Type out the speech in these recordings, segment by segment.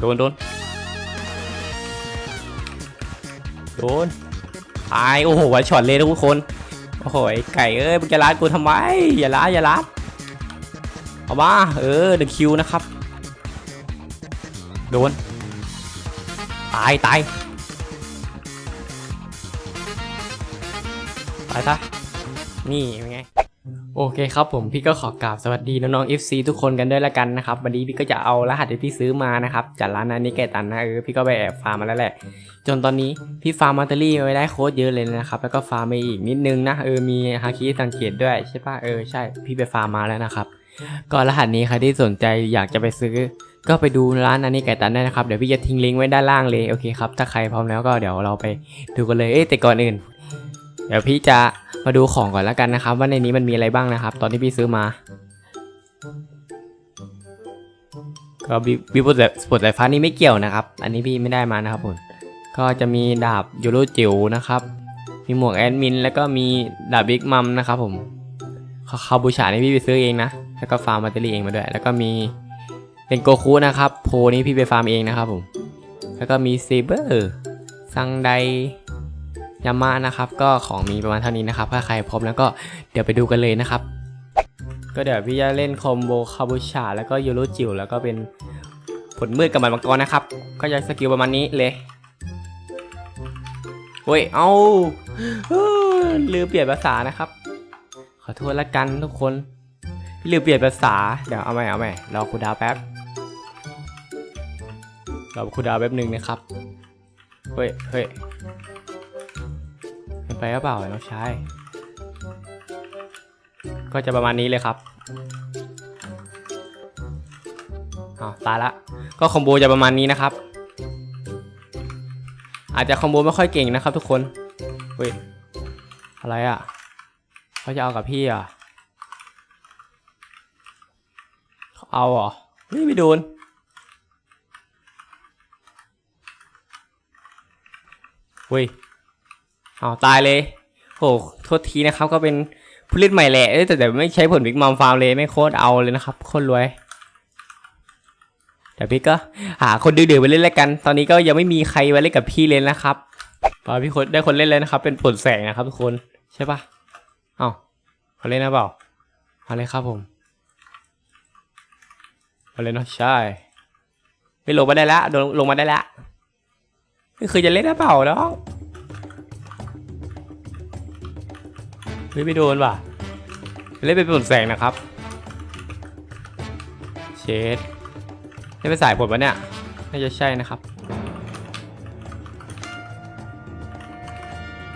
โดนโดนโดนตายโอ้โหวันช็อตเลยทุกคนโอ้โหไก่เอ้ยมึงจะรัดกูทำไมอย่ารัดอย่ารัดเอามาเออเดอะคิวนะครับ โดนตายตายตายซะนี่เป็นไง โอเคครับผมพี่ก็ขอกราบสวัสดีน้องๆ FC ทุกคนกันด้วยละกันนะครับวันนี้พี่ก็จะเอารหัสที่พี่ซื้อมานะครับจากร้านนันนี้แกตันนะเออพี่ก็ไปแอบฟาร์มมาแล้วแหละ จนตอนนี้พี่ฟาร์มมัตเตอรี่ไว้ได้โค้ดเยอะเลยนะครับแล้วก็ฟาร์มไปอีกนิดนึงนะเออมีฮาคิสังเกตด้วยใช่ปะเออใช่พี่ไปฟาร์มมาแล้วนะครับก็รหัสนี้ใครที่สนใจอยากจะไปซื้อ ก็ไปดูร้านนันนี้ไก่ตันได้นะครับเดี๋ยวพี่จะทิ้งลิงก์ไว้ด้านล่างเลยโอเคครับถ้าใครพร้อมแล้วก็เดี๋ยวเราไปดูกันเลยเอ้ยแต่ก่อนอื่น เดี๋ยวพี่จะ มาดูของก่อนแล้วกันนะครับ ว่าในนี้มันมีอะไรบ้างนะครับ ตอนที่พี่ซื้อมาก็บิบิบุตรสปอตสายฟ้านี่ไม่เกี่ยวนะครับ อันนี้พี่ไม่ได้มานะครับผมก็จะมีดาบยูโรจิ๋วนะครับ มีหมวกแอดมิน แล้วก็มีดาบบิ๊กมัมนะครับผมคาคาบูชานี่พี่ไปซื้อเองนะ แล้วก็ฟาร์มแบตเตอรี่เองมาด้วย แล้วก็มีเป็นโกคุนะครับ โพนี้พี่ไปฟาร์มเองนะครับผม แล้วก็มีเซเบอร์ซังได ยามานะครับ ก็ของมีประมาณเท่านี้นะครับ ถ้าใครพร้อมแล้วก็เดี๋ยวไปดูกันเลยนะครับ ก็เดี๋ยวพี่จะเล่นคอมโบคาบูชาแล้วก็ยูโรจิวแล้วก็เป็นผลมืดกับมันมังกรนะครับ ก็จะสกิลประมาณนี้เลยโอ้ยเอาเอ้อลืมเปลี่ยนภาษานะครับ ขอโทษละกันทุกคนลืมเปลี่ยนภาษา เดี๋ยวเอาใหม่เอาใหม่รอคูดาวแป๊บรอคูดาวแป๊บหนึ่งนะครับ เฮ้ยเฮ้ย ไปหรือเปล่าน้องชายก็จะประมาณนี้เลยครับอาตายละ ก็คอมโบจะประมาณนี้นะครับ อาจจะคอมโบไม่ค่อยเก่งนะครับ ทุกคนเฮ้ยอะไรอะเขาจะเอากับพี่อะเขาเอาเหรอเฮ้ยไม่โดนเฮ้ย เอาตายเลย โหโทษทีนะครับ ก็เป็นผู้เล่นใหม่แหละแต่แต่ไม่ใช้ผลบิ๊กมัมฟาร์มเลยไม่โคตรเอาเลยนะครับโคตรรวยแต่พี่ก็หาคนดื้อๆไปเล่นแล้วกัน ตอนนี้ก็ยังไม่มีใครมาเล่นกับพี่เลยนะครับพอพี่คนได้คนเล่นแล้วนะครับ เป็นปลแสงนะครับทุกคนใช่ปะเอ้าเขาเล่นนะเปล่าเอาเลยครับผมเอาเลยเนาะใช่ไม่ลงมาได้ล้วลงลงมาได้ล้วไม่เคยจะเล่นนะเปล่าน้อง เฮ้ยไม่โดนว่ะ เล่นเป็นผลแสงนะครับ เชดเล่นเป็นสายผลวะเนี่ย น่าจะใช่นะครับ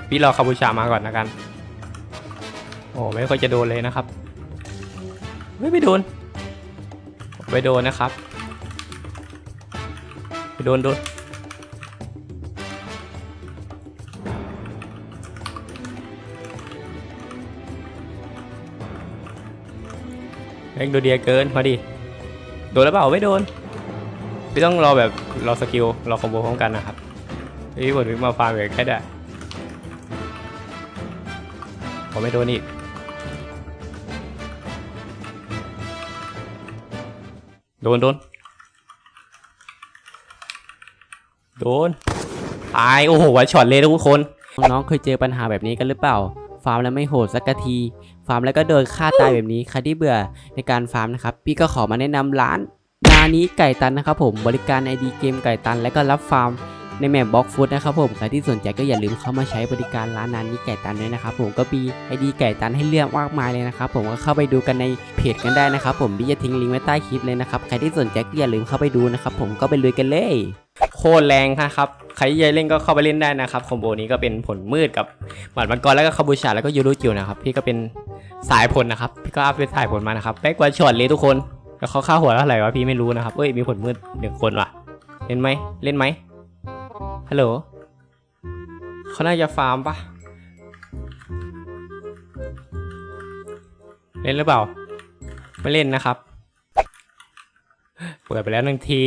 พี่รอคาบูชามาก่อนนะกัน โอ้ไม่ค่อยจะโดนเลยนะครับไม่ไม่โดนไม่โดนนะครับไม่โดนโดน เอ็งโดนเดียเกิน มาดิ โดนแล้วเปล่าไม่โดนพี่ต้องรอแบบรอสกิลรอคอมโบพร้อมกันนะครับพี่ผลวิ่งมาฟาร์มแบบแค่ได้ผมไม่โดนอีกโดนโดนโดนตายโอ้โหวันช็อตเลยทุกคน น้องเคยเจอปัญหาแบบนี้กันหรือเปล่า ฟาร์มแล้วไม่โหดสักที ฟาร์มแล้วก็โดนฆ่าตายแบบนี้ใครที่เบื่อในการฟาร์มนะครับ พี่ก็ขอมาแนะนำร้านนานี้ไก่ตันนะครับผมบริการไอดีเกมไก่ตัน และก็รับฟาร์ม ในแมปบล็อกฟุตนะครับผมใครที่สนใจก็อย่าลืมเข้ามาใช้บริการร้านนานนี้ไก่ตันด้วยนะครับผมก็มี ID ไก่ตันให้เลือกมากมายเลยนะครับผมก็เข้าไปดูกันในเพจกันได้นะครับผมพี่จะทิ้งลิงก์ไว้ใต้คลิปเลยนะครับใครที่สนใจก็อย่าลืมเข้าไปดูนะครับผมก็ไปลุยกันเลยโคตรแรงครับใครที่จะเล่นก็เข้าไปเล่นได้นะครับคอมโบนี้ก็เป็นผลมืดกับหมัดมังกรแล้วก็คาบูชาแล้วก็ยูรุจิวนะครับพี่ก็เป็นสายผลนะครับพี่ก็อัพเป็นสายผลมานะครับแป๊กกว่าช็อตเลยทุกคนแล้วเขาค่าหัวเท่าไหร่วะพี่ไม่รู้นะครับเอ้ยมีผลมืดหนึ่งคนว่ะเล่นไหมเล่นไหม ฮัลโหลเขาน่าจะฟาร์มปะเล่นหรือเปล่า ไม่เล่นนะครับ เปิดไปแล้วหนึ่งที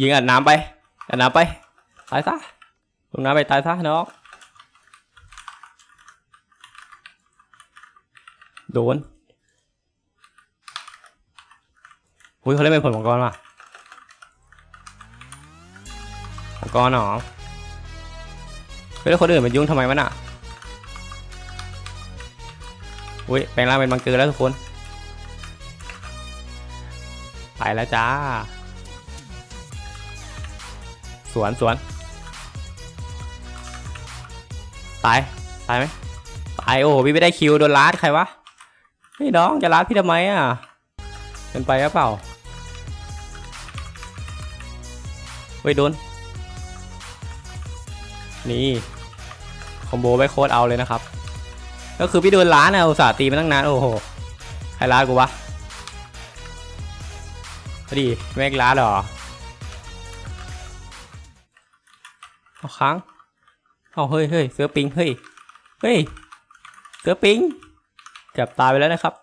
ยิงอัดน้ำไป อัดน้ำไป ตายซะ ลงน้ำไปตายซะน้อง โดน อุ้ยเขาเล่นเป็นผลมังกรว่ะ มังกรหรอเฮ้ยแล้วคนอื่นมันยุ่งทำไมวะน่ะอุ้ยแปลงร่างเป็นมังเกอร์แล้วทุกคน ไปแล้วจ้า สวนสวนตายตายไหมตายโอ้โหพี่ไม่ได้คิวโดนลาดใครวะเฮ้ยน้องจะลาดพี่ทำไมอะเป็นไปหรือเปล่าเฮ้ยโดน นี่คอมโบไปโคตรเอาเลยนะครับ ก็คือพี่โดนล้านอะอุตส่าห์ตีมาตั้งนานโอ้โหใครล้ากูวะพอดีแม่งล้าหรอเอาค้างเอาเฮ้ยเฮ้ยเสือปิงเฮ้ยเฮ้ยเสือปิงเกือบตายไปแล้วนะครับ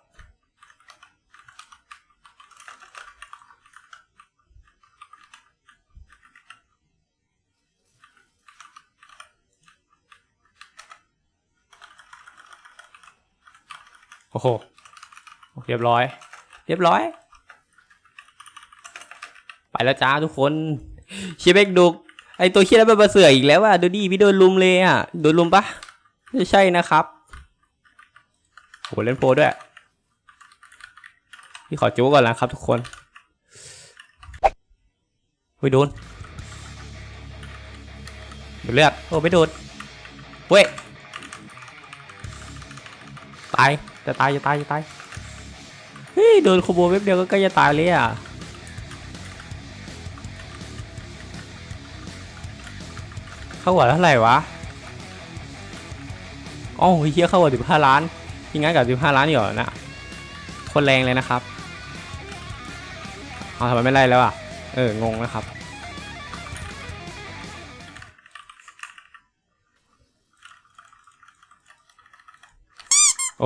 โอ้โหเรียบร้อย เรียบร้อย ไปแล้วจ้าทุกคนเชียเบกดุกไอตัวเคียนั้นเป็นมาเสืออีกแล้วอะดูดิพี่โดนลุมเลยอะโดนลุมปะไม่ใช่นะครับโหเล่นโปรด้วยพี่ขอจู๊ก่อนนะครับทุกคนเฮ้ยโดนโดนเลือดโอ้ไม่โดนเว้ยตาย จะตายจะตายจะตาย เฮ้ยโดนโคโบเว็บเดียวก็ใกล้จะตายเลยอะเข้าหัวเท่าไหร่วะอ๋อเฮียเข้าหัวสิบห้าล้านยังงั้นกับสิบห้าล้านอยู่นะคนแรงเลยนะครับเอาทำไมไม่ไล่แล้วอะ เอองงนะครับ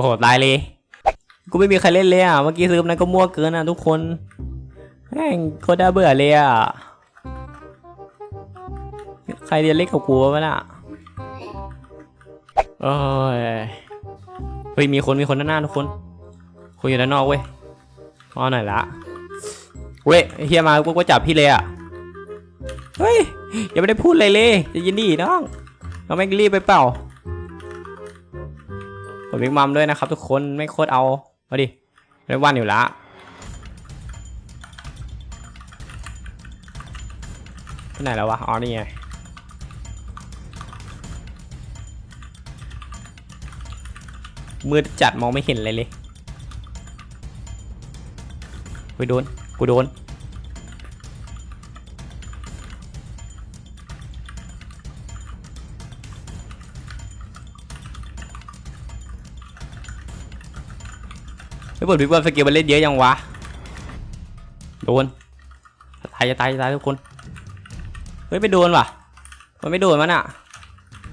อ้โหตายเลยกูไม่มีใครเล่นเลยอะเมื่อกี้ซื้อนั้นก็มั่วเกินอะทุกคนแม่งโคตรน่าเบื่อเลยอะใครเรียนเล่นกับกูวะน่ะโอ้ยเฮ้ยมีคนมีคนด้านหน้าทุกคนคุยอยู่ด้านนอกเว้ยอ๋อหน่อยละเว้ยเฮียมากูก็จับพี่เลยอะเฮ้ยยังไม่ได้พูดเลยเลยจะยินดีน้องเราไม่งรีบไปเปล่า ผมมิกมัมด้วยนะครับทุกคนไม่โคตรเอามาดิไม่วันอยู่ละที่ไหนแล้ววะอ๋อนี่ไงมืดจัดมองไม่เห็นเลยเลยไปโดนกูโดน ไม่บดบิ๊กบอลสกิลมันเล่นเยอะยังวะ โดน ตายจะตายจะตายทุกคน เฮ้ยไม่โดนว่ะ มันไม่โดนมันอะ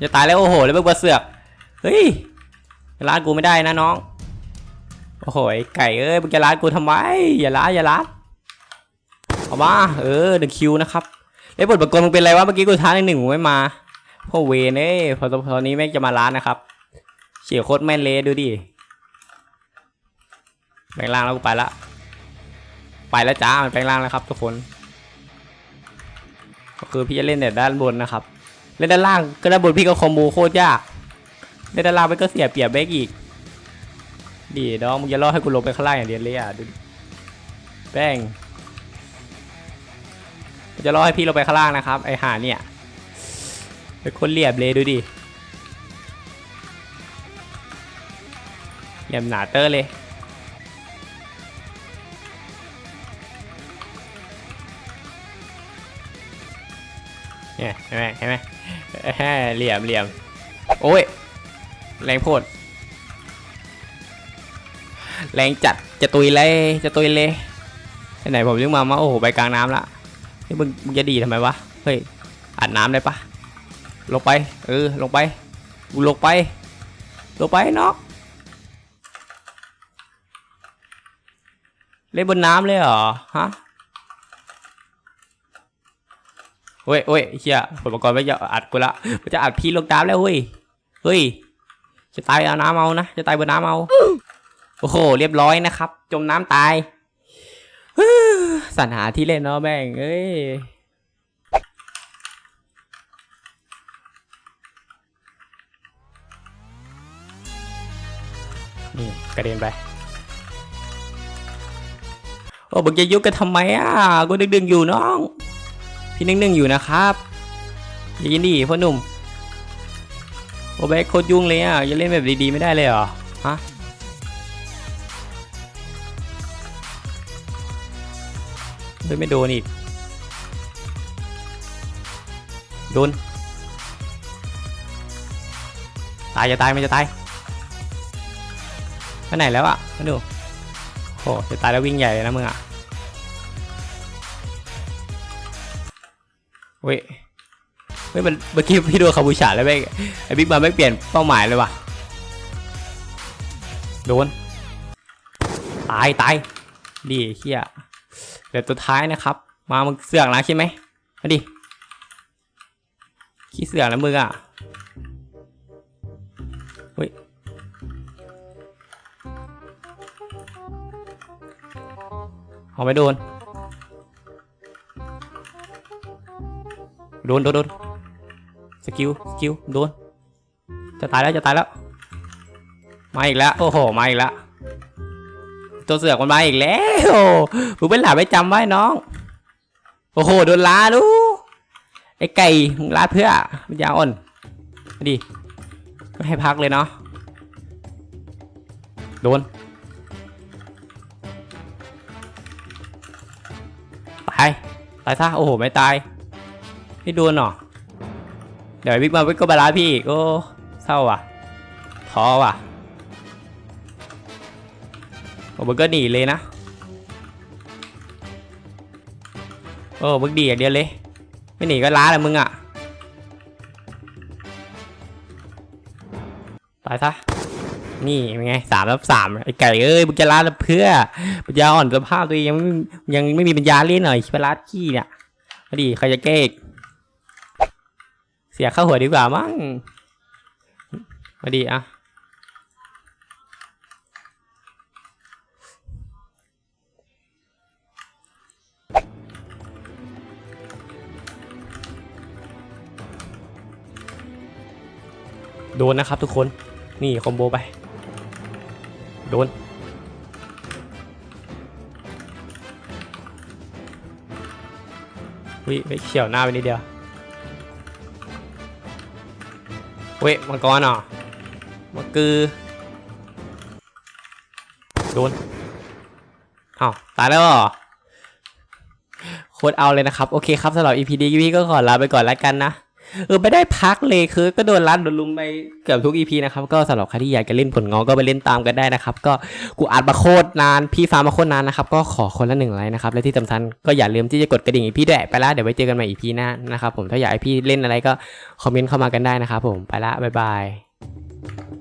จะตายแล้วโอ้โห แล้วบิ๊กบอลเสือก เฮ้ยร้านกูไม่ได้นะน้อง โอ้โหไก่เอ้ยมึงจะร้านกูทำไม อย่าร้านอย่าร้านเอามาเออหนึ่งคิวนะครับไอ้บทประกลมึงเป็นไรวะเมื่อกี้กูท้าหนึ่งหนึ่งมึงไม่มาพ่อเวนเอ้ยพอตอนนี้แม่งจะมาร้านนะครับเฉียโคตรแม่นเลยดูดิ แปลงร่างแล้วกูไปละไปแล้วจ้ามันแปลงร่างแล้วครับทุกคน ก็คือพี่จะเล่นแต่ด้านบนนะครับ เล่นด้านล่างก็ด้านบนพี่ก็คอมโบโคตรยากในด้ารางไปก็เสียเปรียบเบกอีกดีน้องมึงจะล่อให้กูลงไปข้างล่างอย่างเดียวเลยอะดูแป้งจะล่อให้พี่ลงไปข้างล่างนะครับ ไอห่าเนี่ยเป็นคนเหลี่ยมเลยดูดิเหลี่ยมหนาเตอร์เลย เนี่ยเห็นไหมเห็นไหมเหลี่ยมเหลี่ยมโอ้ย แรงโพด แรงจัดจะตุยเลยจะตุยเลยไปไหนผมยึงมามาโอ้โหไปกลางน้ำละเฮ้ยมึงมึงจะดีทำไมวะเฮ้ยอัดน้ำได้ปะลงไปเออลงไปกูลงไปลงไปเนอกเล่นบนน้ำเลยเหรอฮะ เฮ้ยเฮ้ยเฮียผลประกอบไม่จะอัดกูละมันจะอัดพี่ลงน้ำแล้วเฮ้ย เฮ้ย จะตายเอาน้ำเอานะ จะตายบนน้ำเอา โอ้โห เรียบร้อยนะครับ จมน้ำตายสรรหาที่เล่นเนาะแม่ง เอ้ยนี่กระเด็นไป โอ้บอกจะยุกกันทำไมอะ กูดึงๆอยู่น้อง พี่นึ่งๆอยู่นะครับอย่ายินดีพ่อหนุ่มโอ้แบกโคตรยุ่งเลยอะจะเล่นแบบดีๆไม่ได้เลยเหรอฮะเฮ้ยไม่โดนอีก โดน ตายจะตายมันจะตายไปไหนแล้วอะมาดูโอ้จะตายแล้ววิ่งใหญ่เลยนะมึงอะ เว้ยเฮ้ยมันเมื่อกี้พี่ดูคาบูชาแล้วแม่งไอ้บิ๊กมาไม่เปลี่ยนเป้าหมายเลยว่ะโดนตายตายดีเฮียเดี๋ยวตัวท้ายนะครับ มามึงเสือกนะใช่ไหมมาดิขี้เสือกนะมึงอะเฮ้ยเอาไม่โดน โดนโดนโดนสกิลสกิลโดน จะตายแล้วจะตายแล้ว มาอีกแล้ว โอ้โห มาอีกแล้ว ตัวเสือกมันมาอีกแล้วมึงเป็นหลาไม่จำไว้น้อง โอ้โห โดนลาดูไอ้ไก่มึงลาเพื่อมันยาอ่อนมาดิไม่ให้พักเลยเนาะ โดน ตาย ตายซะ โอ้โห ไม่ตาย ไม่โดนหรอเดี๋ยวบิ๊กมาบิ๊กก็บาลาพี่อีกโอ้เศร้าว่ะท้อว่ะโอ้บึกก็หนีเลยนะโอ้บึกดีอย่างเดียวเลย ไม่หนีก็ล้าแหละมึงอะตายซะนี่เป็นไงสามรับสามไอ้ไก่เอ้ยมึงจะล้าเพื่อปัญญาอ่อนสภาพตัวเองยังยังไม่มีปัญญาเล่นหน่อยชิบะลาดขี้เนี่ยมาดิใครจะเก๊ก เสียข้าหัวดีกว่ามั้ง มาดิอะ โดนนะครับทุกคน นี่คอมโบไป โดนวิไปเฉียวหน้าไปนิดเดียว ว้ยมังกรอะมังกือโดนเอาตายแล้วเหรอโคตรเอาเลยนะครับ โอเคครับสำหรับ EP นี้พี่ก็ขอลาไปก่อนแล้วกันนะ เออไม่ได้พักเลยคือก็โดนรัดโดนลุมไปเกือบทุกอีพีนะครับ ก็สำหรับใครที่อยากจะเล่นผลงอก็ไปเล่นตามกันได้นะครับ ก็กูอัดมาโคตรนาน พี่ฟ้ามาโคตรนานนะครับ ก็ขอคนละหนึ่งไลค์นะครับ และที่สำคัญก็อย่าลืมที่จะกดกระดิ่งอีพีด้วยไปละเดี๋ยวไว้เจอกันใหม่อีพีหน้านะครับผมถ้าอยากให้พี่เล่นอะไรก็คอมเมนต์เข้ามากันได้นะครับผมไปละบ๊ายบาย